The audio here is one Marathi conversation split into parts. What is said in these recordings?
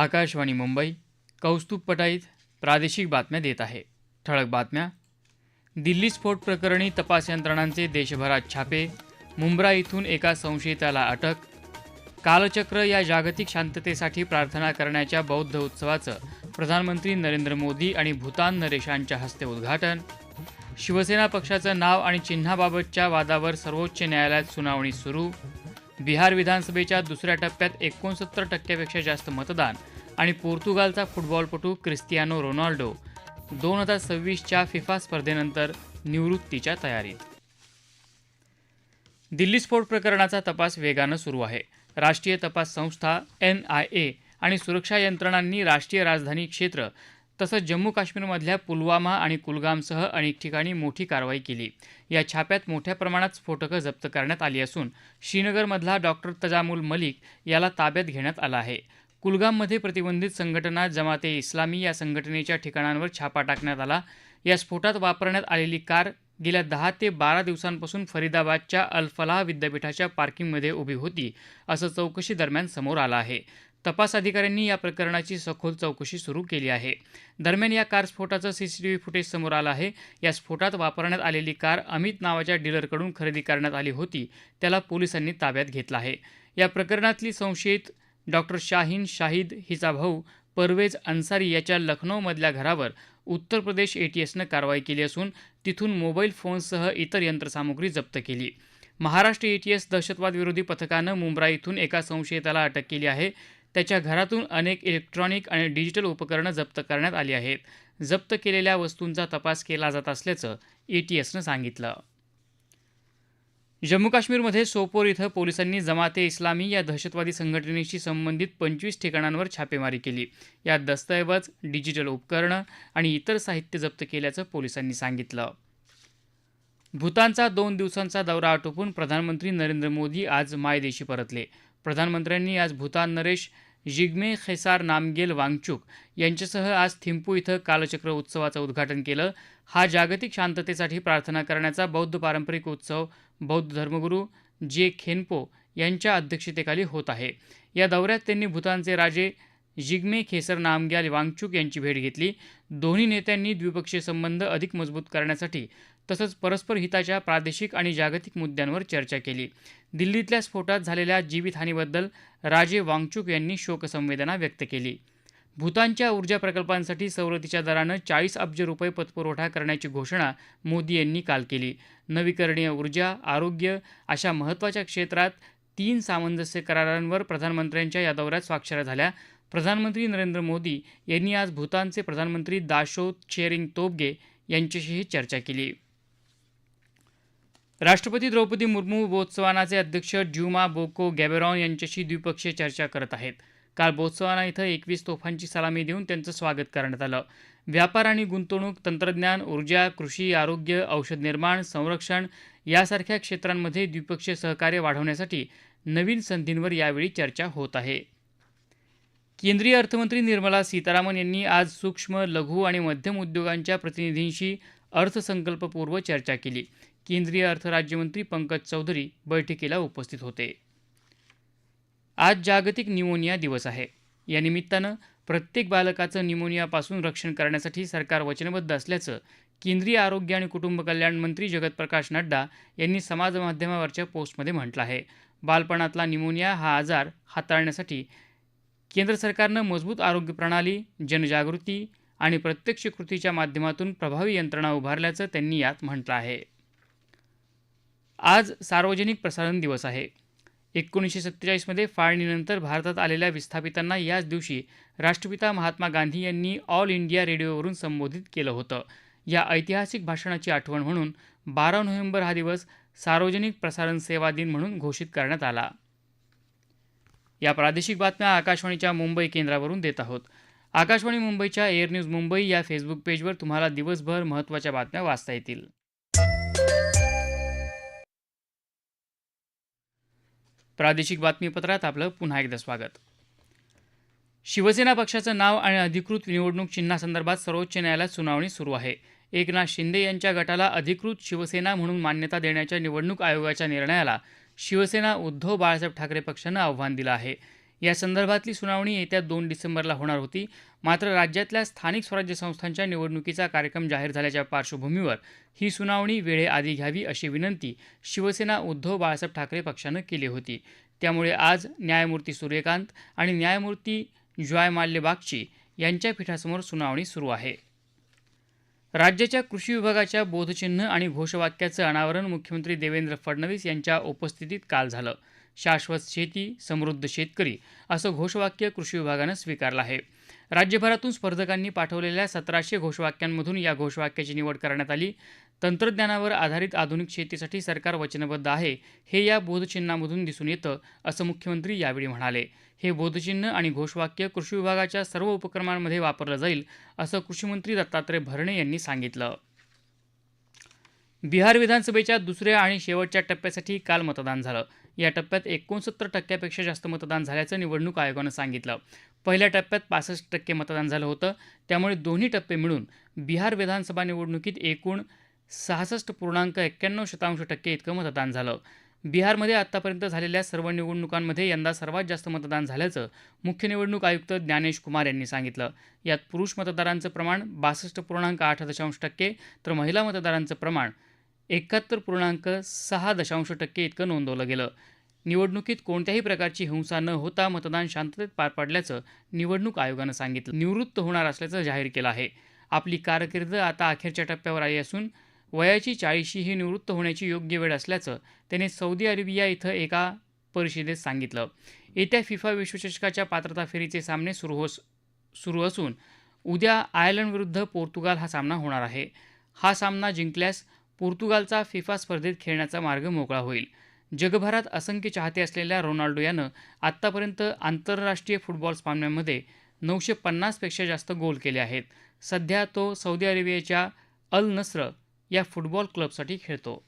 आकाशवाणी मुंबई कौस्तुभ पटाईत प्रादेशिक बातम्या देत आहे. ठळक बातम्या. दिल्ली स्फोट प्रकरणी तपास यंत्रणांचे देशभरात छापे. मुंब्रा इथून एका संशयिताला अटक. कालचक्र या जागतिक शांततेसाठी प्रार्थना करण्याच्या बौद्ध उत्सवाचं प्रधानमंत्री नरेंद्र मोदी आणि भूतान नरेशांच्या हस्ते उद्घाटन. शिवसेना पक्षाचं नाव आणि चिन्हाबाबतच्या वादावर सर्वोच्च न्यायालयात सुनावणी सुरू. बिहार विधानसभेच्या दुसऱ्या टप्प्यात एकोणसत्तर टक्क्यापेक्षा जास्त मतदान आणि पोर्तुगालचा फुटबॉलपटू क्रिस्तियानो रोनाल्डो दोन हजार सव्वीसच्या फिफा स्पर्धेनंतर निवृत्तीच्या तयारीत. दिल्ली स्फोट प्रकरणाचा तपास वेगानं सुरू आहे. राष्ट्रीय तपास संस्था एन आय ए आणि सुरक्षा यंत्रणांनी राष्ट्रीय राजधानी क्षेत्र तसंच जम्मू काश्मीरमधल्या पुलवामा आणि कुलगामसह अनेक ठिकाणी मोठी कारवाई केली. या छाप्यात मोठ्या प्रमाणात स्फोटकं जप्त करण्यात आली असून श्रीनगरमधला डॉक्टर तजामुल मलिक याला ताब्यात घेण्यात आला आहे. कुलगाममध्ये प्रतिबंधित संघटना जमाते इस्लामी या संघटनेच्या ठिकाणांवर छापा टाकण्यात आला. या स्फोटात वापरण्यात आलेली कार गेल्या दहा ते बारा दिवसांपासून फरीदाबादच्या अल फलाह विद्यापीठाच्या पार्किंगमध्ये उभी होती असं चौकशी दरम्यान समोर आलं आहे. तपास अधिकाऱ्यांनी या प्रकरणाची सखोल चौकशी सुरू केली आहे. दरम्यान या कार स्फोटाचं सीसीटीव्ही फुटेज समोर आलं आहे. या स्फोटात वापरण्यात आलेली कार अमित नावाच्या डीलरकडून खरेदी करण्यात आली होती. त्याला पोलिसांनी ताब्यात घेतला आहे. या प्रकरणातली संशयित डॉक्टर शाहीन शाहिद हिचा भाऊ परवेज अन्सारी याच्या लखनौमधल्या घरावर उत्तर प्रदेश एटीएसनं कारवाई केली असून तिथून मोबाईल फोनसह इतर यंत्रसामुग्री जप्त केली. महाराष्ट्र एटीएस दहशतवाद विरोधी पथकानं मुंब्रा इथून एका संशयिताला अटक केली आहे. त्याच्या घरातून अनेक इलेक्ट्रॉनिक आणि डिजिटल उपकरणं जप्त करण्यात आली आहेत. जप्त केलेल्या वस्तूंचा तपास केला जात असल्याचं ए टी एसनं सांगितलं. जम्मू काश्मीरमध्ये सोपोर इथं पोलिसांनी जमाते इस्लामी या दहशतवादी संघटनेशी संबंधित पंचवीस ठिकाणांवर छापेमारी केली. यात दस्तऐवज डिजिटल उपकरणं आणि इतर साहित्य जप्त केल्याचं पोलिसांनी सांगितलं. भूतानचा दोन दिवसांचा दौरा आटोपून प्रधानमंत्री नरेंद्र मोदी आज मायदेशी परतले. प्रधानमंत्र्यांनी आज भूतान नरेश जिग्मे खेसार नामगेल वांगचुक यांच्यासह आज थिंपू इथं कालचक्र उत्सवाचं उद्घाटन केलं. हा जागतिक शांततेसाठी प्रार्थना करण्याचा बौद्ध पारंपरिक उत्सव बौद्ध धर्मगुरू जे खेनपो यांच्या अध्यक्षतेखाली होत आहे. या दौऱ्यात त्यांनी भूतानचे राजे जिग्मे खेसर नामग्याल वांगचुक यांची भेट घेतली. दोन्ही नेत्यांनी द्विपक्षीय संबंध अधिक मजबूत करण्यासाठी तसंच परस्पर हिताच्या प्रादेशिक आणि जागतिक मुद्द्यांवर चर्चा केली. दिल्लीतल्या स्फोटात झालेल्या जीवितहानीबद्दल राजे वांगचुक यांनी शोकसंवेदना व्यक्त केली. भूतानच्या ऊर्जा प्रकल्पांसाठी सवलतीच्या दरानं चाळीस अब्ज रुपये पतपुरवठा करण्याची घोषणा मोदी यांनी काल केली. नवीकरणीय ऊर्जा आरोग्य अशा महत्त्वाच्या क्षेत्रात तीन सामंजस्य करारांवर प्रधानमंत्र्यांच्या या दौऱ्यात स्वाक्षऱ्या झाल्या. प्रधानमंत्री नरेंद्र मोदी यांनी आज भूतानचे प्रधानमंत्री दाशो चेरिंग तोबगे यांच्याशीही चर्चा केली. राष्ट्रपती द्रौपदी मुर्मू बोत्सवानाचे अध्यक्ष ज्युमा बोको गॅबेरॉन यांच्याशी द्विपक्षीय चर्चा करत आहेत. काल बोत्सवाना इथं एकवीस तोफांची सलामी देऊन त्यांचं स्वागत करण्यात आलं. व्यापार आणि गुंतवणूक तंत्रज्ञान ऊर्जा कृषी आरोग्य औषध निर्माण संरक्षण यासारख्या क्षेत्रांमध्ये द्विपक्षीय सहकार्य वाढवण्यासाठी नवीन संधींवर यावेळी चर्चा होत आहे. केंद्रीय अर्थमंत्री निर्मला सीतारामन यांनी आज सूक्ष्म लघु आणि मध्यम उद्योगांच्या प्रतिनिधींशी अर्थसंकल्पपूर्व चर्चा केली. केंद्रीय अर्थराज्यमंत्री पंकज चौधरी बैठकीला उपस्थित होते. आज जागतिक निमोनिया दिवस आहे. या निमित्तानं प्रत्येक बालकाचं निमोनियापासून रक्षण करण्यासाठी सरकार वचनबद्ध असल्याचं केंद्रीय आरोग्य आणि कुटुंब कल्याण मंत्री जगतप्रकाश नड्डा यांनी समाजमाध्यमावरच्या पोस्टमध्ये म्हटलं आहे. बालपणातला निमोनिया हा आजार हाताळण्यासाठी केंद्र सरकारनं मजबूत आरोग्य प्रणाली जनजागृती आणि प्रत्यक्ष कृतीच्या माध्यमातून प्रभावी यंत्रणा उभारल्याचं त्यांनी यात म्हटलं आहे. आज सार्वजनिक प्रसारण दिवस आहे. एकोणीसशे सत्तेचाळीसमध्ये फाळणीनंतर भारतात आलेल्या विस्थापितांना याच दिवशी राष्ट्रपिता महात्मा गांधी यांनी ऑल इंडिया रेडिओवरून संबोधित केलं होतं. या ऐतिहासिक भाषणाची आठवण म्हणून बारा नोव्हेंबर हा दिवस सार्वजनिक प्रसारण सेवा दिन म्हणून घोषित करण्यात आला. या प्रादेशिक बातम्या आकाशवाणीच्या मुंबई केंद्रावरून देत आहोत. आकाशवाणी मुंबईच्या एअर न्यूज मुंबई या फेसबुक पेजवर तुम्हाला दिवसभर महत्त्वाच्या बातम्या वाचता येतील. प्रादेशिक बातमीपत्रात आपलं पुन्हा एकदा स्वागत. शिवसेना पक्षाचं नाव आणि अधिकृत निवडणूक चिन्हासंदर्भात सर्वोच्च न्यायालयात सुनावणी सुरू आहे. एकनाथ शिंदे यांच्या गटाला अधिकृत शिवसेना म्हणून मान्यता देण्याच्या निवडणूक आयोगाच्या निर्णयाला शिवसेना उद्धव बाळासाहेब ठाकरे पक्षानं आव्हान दिलं आहे. या संदर्भातली सुनावणी येत्या दोन डिसेंबरला होणार होती. मात्र राज्यातल्या स्थानिक स्वराज्य संस्थांच्या निवडणुकीचा कार्यक्रम जाहीर झाल्याच्या पार्श्वभूमीवर ही सुनावणी वेळेआधी घ्यावी अशी विनंती शिवसेना उद्धव बाळासाहेब ठाकरे पक्षानं केली होती. त्यामुळे आज न्यायमूर्ती सूर्यकांत आणि न्यायमूर्ती जॉय माल्य बागची यांच्या पीठासमोर सुनावणी सुरू आहे. राज्याच्या कृषी विभागाच्या बोधचिन्ह आणि घोषवाक्याचं अनावरण मुख्यमंत्री देवेंद्र फडणवीस यांच्या उपस्थितीत काल झालं. शाश्वत शेती समृद्ध शेतकरी असं घोषवाक्य कृषी विभागानं स्वीकारलं आहे. राज्यभरातून स्पर्धकांनी पाठवलेल्या सतराशे घोषवाक्यांमधून या घोषवाक्याची निवड करण्यात आली. तंत्रज्ञानावर आधारित आधुनिक शेतीसाठी सरकार वचनबद्ध आहे हे या बोधचिन्हामधून दिसून येतं असं मुख्यमंत्री यावेळी म्हणाले. हे बोधचिन्ह आणि घोषवाक्य कृषी विभागाच्या सर्व उपक्रमांमध्ये वापरलं जाईल असं कृषीमंत्री दत्तात्रय भरणे यांनी सांगितलं. बिहार विधानसभेच्या दुसऱ्या आणि शेवटच्या टप्प्यासाठी काल मतदान झालं. या टप्प्यात एकोणसत्तर टक्क्यापेक्षा जास्त मतदान झाल्याचं निवडणूक आयोगानं सांगितलं. पहिल्या टप्प्यात पासष्ट टक्के मतदान झालं होतं. त्यामुळे दोन्ही टप्पे मिळून बिहार विधानसभा निवडणुकीत एकूण सहासष्ट पूर्णांक एक्क्याण्णव शतांश टक्के इतकं मतदान झालं. बिहारमध्ये आत्तापर्यंत झालेल्या सर्व निवडणुकांमध्ये यंदा सर्वात जास्त मतदान झाल्याचं मुख्य निवडणूक आयुक्त ज्ञानेश कुमार यांनी सांगितलं. यात पुरुष मतदारांचं प्रमाण बासष्ट पूर्णांक आठ दशांश टक्के तर महिला मतदारांचं प्रमाण एकाहत्तर पूर्णांक सहा दशांश टक्के इतकं नोंदवलं गेलं. निवडणुकीत कोणत्याही प्रकारची हिंसा न होता मतदान शांततेत पार पडल्याचं निवडणूक आयोगानं सांगितलं. निवृत्त होणार असल्याचं जाहीर केलं आहे. आपली कारकीर्द आता अखेरच्या टप्प्यावर आली असून वयाची चाळीशी ही निवृत्त होण्याची योग्य वेळ असल्याचं त्याने सौदी अरेबिया इथं एका परिषदेत सांगितलं. येत्या फिफा विश्वचषकाच्या पात्रता फेरीचे सामने सुरू हो सुरू असून उद्या आयर्लंडविरुद्ध पोर्तुगाल हा सामना होणार आहे. हा सामना जिंकल्यास पोर्तुगालचा फिफा स्पर्धेत खेळण्याचा मार्ग मोकळा होईल. जगभरात असंख्य चाहते असलेल्या रोनाल्डो यानं आत्तापर्यंत आंतरराष्ट्रीय फुटबॉल सामन्यांमध्ये नऊशे पन्नासपेक्षा जास्त गोल केले आहेत. सध्या तो सौदी अरेबियाच्या अल नस्र या फुटबॉल क्लबसाठी खेळतो.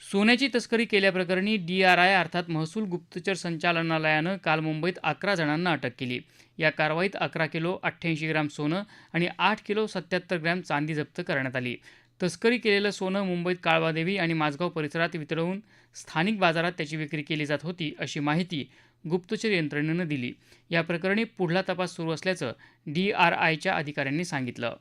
सोन्याची तस्करी केल्याप्रकरणी डी आर आय अर्थात महसूल गुप्तचर संचालनालयानं काल मुंबईत अकरा जणांना अटक केली. या कारवाईत अकरा किलो अठ्ठ्याऐंशी ग्रॅम सोनं आणि आठ किलो सत्याहत्तर ग्रॅम चांदी जप्त करण्यात आली. तस्करी केलेलं सोनं मुंबईत काळवादेवी आणि माझगाव परिसरात वितळवून स्थानिक बाजारात त्याची विक्री केली जात होती अशी माहिती गुप्तचर यंत्रणेनं दिली. या प्रकरणी पुढला तपास सुरू असल्याचं डी आर आयच्या अधिकाऱ्यांनी सांगितलं.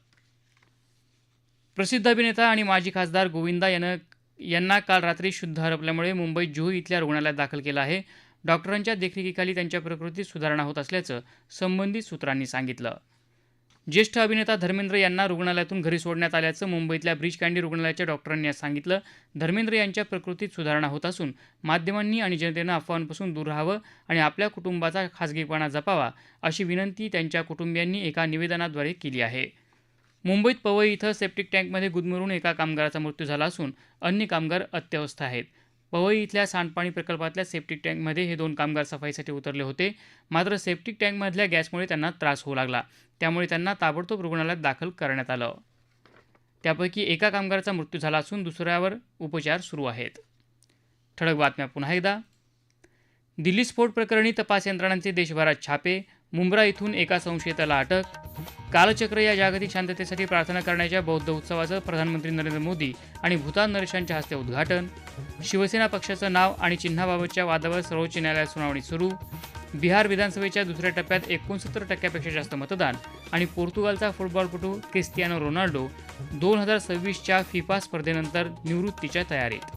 प्रसिद्ध अभिनेता आणि माजी खासदार गोविंदा यानं यांना काल रात्री शुद्ध हरपल्यामुळे मुंबईत जुहू इथल्या रुग्णालयात दाखल केलं आहे. डॉक्टरांच्या देखरेखीखाली त्यांच्या प्रकृतीत सुधारणा होत असल्याचं संबंधित सूत्रांनी सांगितलं. ज्येष्ठ अभिनेता धर्मेंद्र यांना रुग्णालयातून घरी सोडण्यात आल्याचं मुंबईतल्या ब्रिज कँडी रुग्णालयाच्या डॉक्टरांनी सांगितलं. धर्मेंद्र यांच्या प्रकृतीत सुधारणा होत असून माध्यमांनी आणि जनतेनं अफवांपासून दूर राहावं आणि आपल्या कुटुंबाचा खासगीपणा जपावा अशी विनंती त्यांच्या कुटुंबियांनी एका निवेदनाद्वारे केली आहे. मुंबईत पवई इथं सेप्टिक टँकमध्ये गुदमरून एका कामगाराचा मृत्यू झाला असून अन्य कामगार अत्यवस्थ आहेत. पवई इथल्या सांडपाणी प्रकल्पातल्या सेप्टिक टँकमध्ये हे दोन कामगार सफाईसाठी उतरले होते. मात्र सेप्टिक टँकमधल्या गॅसमुळे त्यांना त्रास होऊ लागला. त्यामुळे त्यांना ताबडतोब रुग्णालयात दाखल करण्यात आलं. त्यापैकी एका कामगाराचा मृत्यू झाला असून दुसऱ्यावर उपचार सुरू आहेत. ठळक बातम्या पुन्हा एकदा. दिल्ली स्फोट प्रकरणी तपास यंत्रणांचे देशभरात छापे मुंब्रा इथून एका संशयिताला अटक. कालचक्र या जागतिक शांततेसाठी प्रार्थना करण्याच्या बौद्ध उत्सवाचं प्रधानमंत्री नरेंद्र मोदी आणि भूतान नरेशांच्या हस्ते उद्घाटन. शिवसेना पक्षाचं नाव आणि चिन्हाबाबतच्या वादावर सर्वोच्च न्यायालयात सुनावणी सुरू. बिहार विधानसभेच्या दुसऱ्या टप्प्यात एकोणसत्तर टक्क्यापेक्षा जास्त मतदान आणि पोर्तुगालचा फुटबॉलपटू क्रिस्टियानो रोनाल्डो दोन हजार सव्वीसच्या फिफा स्पर्धेनंतर निवृत्तीच्या तयारीत.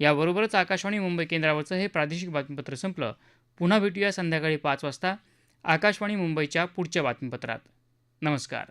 याबरोबरच आकाशवाणी मुंबई केंद्रावरचं हे प्रादेशिक बातमीपत्र संपलं. पुन्हा भेटूया संध्याकाळी पाच वाजता. आकाशवाणी मुंबईच्या पुढच्या बातमीपत्रात. नमस्कार.